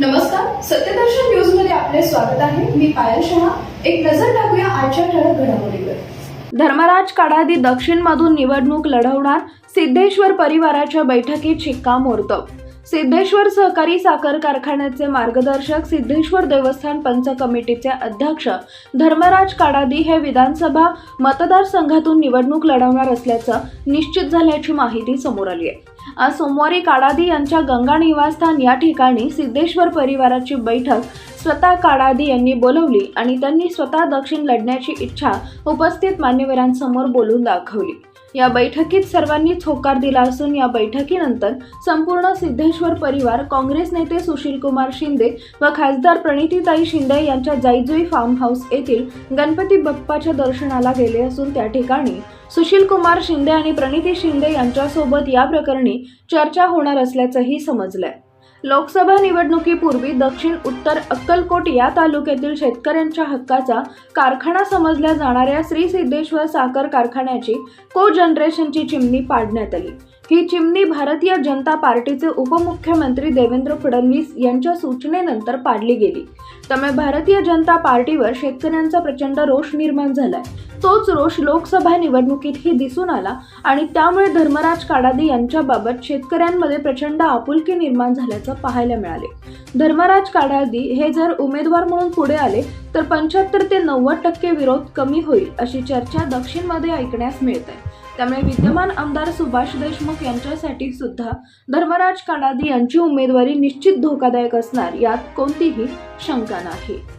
नमस्कार सत्यदर्शन न्यूजमध्ये आपले स्वागत आहे. मी पायल शहा. एक नजर टाकूया आजच्या ठळक घडामोडीवर. धर्मराज काडादी दक्षिणमधून निवडणूक लढवणार सिद्धेश्वर परिवाराच्या बैठकीत शिक्कामोर्तब सिद्धेश्वर सहकारी साखर कारखान्याचे मार्गदर्शक सिद्धेश्वर देवस्थान पंच कमिटीचे अध्यक्ष धर्मराज काडादी हे विधानसभा मतदारसंघातून निवडणूक लढवणार असल्याचं निश्चित झाल्याची माहिती समोर आली आहे. आज सोमवारी काडादी यांच्या गंगा निवासस्थान या ठिकाणी सिद्धेश्वर परिवाराची बैठक स्वतः काडादी यांनी बोलवली आणि त्यांनी स्वतः दक्षिण लढण्याची इच्छा उपस्थित मान्यवरांसमोर बोलून दाखवली. या बैठकीत सर्वांनीच होकार दिला असून या बैठकीनंतर संपूर्ण सिद्धेश्वर परिवार काँग्रेस नेते सुशीलकुमार शिंदे व खासदार प्रणितीताई शिंदे यांच्या जाईजुई फार्म हाऊस येथील गणपती बाप्पाच्या दर्शनाला गेले असून त्या ठिकाणी सुशीलकुमार शिंदे आणि प्रणिती शिंदे यांच्यासोबत या प्रकरणी चर्चा होणार असल्याचंही समजलंय. लोकसभा निवडणुकीपूर्वी दक्षिण उत्तर अक्कलकोट या तालुक्यातील शेतकऱ्यांच्या हक्काचा कारखाना समजल्या जाणाऱ्या श्री सिद्धेश्वर साखर कारखान्याची को जनरेशनची चिमणी पाडण्यात आली. ही चिमणी भारतीय जनता पार्टीचे उपमुख्यमंत्री देवेंद्र फडणवीस यांच्या सूचनेनंतर पाडली गेली. त्यामुळे भारतीय जनता पार्टीवर शेतकऱ्यांचा प्रचंड रोष निर्माण झालाय. तोच रोष लोकसभा निवडणुकीतही दिसून आला आणि त्यामुळे धर्मराज काडादी यांच्याबाबत शेतकऱ्यांमध्ये प्रचंड आपुलकी निर्माण झाल्याचं पाहायला मिळाले. धर्मराज काडादी हे जर उमेदवार म्हणून पुढे आले तर पंच्याहत्तर ते नव्वद टक्के विरोध कमी होईल अशी चर्चा दक्षिणमध्ये ऐकण्यास मिळते त्यामुळे विद्यमान आमदार सुभाष देशमुख यांच्यासाठी सुद्धा धर्मराज कानादी यांची उमेदवारी निश्चित धोकादायक असणार यात कोणतीही शंका नाही.